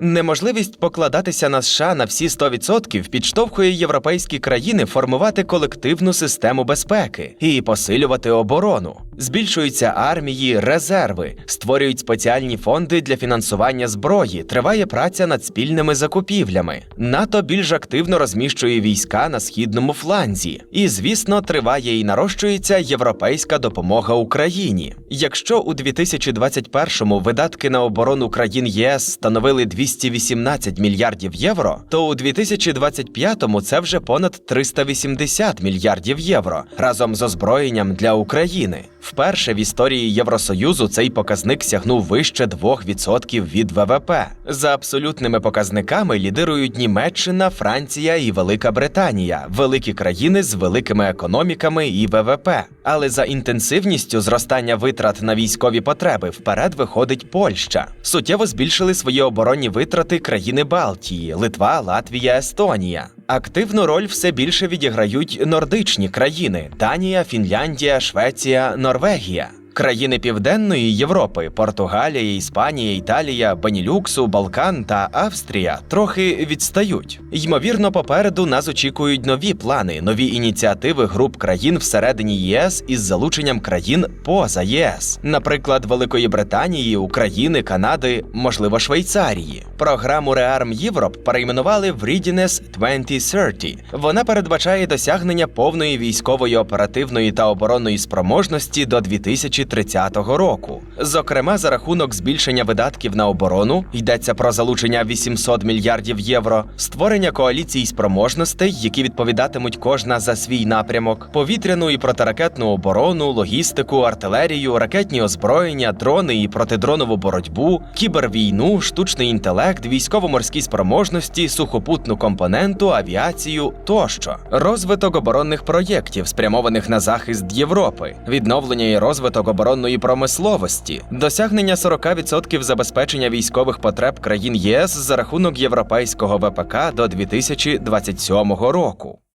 Неможливість покладатися на США на всі 100% підштовхує європейські країни формувати колективну систему безпеки і посилювати оборону. Збільшуються армії, резерви, створюють спеціальні фонди для фінансування зброї, триває праця над спільними закупівлями. НАТО більш активно розміщує війська на східному фланзі. І, звісно, триває і нарощується європейська допомога Україні. Якщо у 2021-му видатки на оборону країн ЄС становили 218 мільярдів євро, то у 2025-му це вже понад 380 мільярдів євро разом з озброєнням для України. Вперше в історії Євросоюзу цей показник сягнув вище 2% від ВВП. За абсолютними показниками лідирують Німеччина, Франція і Велика Британія, великі країни з великими економіками і ВВП. Але за інтенсивністю зростання витрат на військові потреби вперед виходить Польща. Суттєво збільшили свої оборонні витрати країни Балтії, Литва, Латвія, Естонія. Активну роль все більше відіграють нордичні країни: Данія, Фінляндія, Швеція, Норвегія. Країни Південної Європи Португалія, Іспанія, Італія, Бенілюксу, Балкан та Австрія трохи відстають. Ймовірно, попереду нас очікують нові плани, нові ініціативи груп країн всередині ЄС із залученням країн поза ЄС, наприклад, Великої Британії, України, Канади, можливо, Швейцарії. Програму Rearm Europe перейменували в Readiness 2030. Вона передбачає досягнення повної військової оперативної та оборонної спроможності до 2030 року. Зокрема, за рахунок збільшення видатків на оборону йдеться про залучення 800 мільярдів євро, створення коаліцій спроможностей, які відповідатимуть кожна за свій напрямок, повітряну і протиракетну оборону, логістику, артилерію, ракетні озброєння, дрони і протидронову боротьбу, кібервійну, штучний інтелект, військово-морські спроможності, сухопутну компоненту, авіацію тощо, розвиток оборонних проєктів, спрямованих на захист Європи, відновлення і розвиток оборонної промисловості, досягнення 40% забезпечення військових потреб країн ЄС за рахунок європейського ВПК до 2027 року.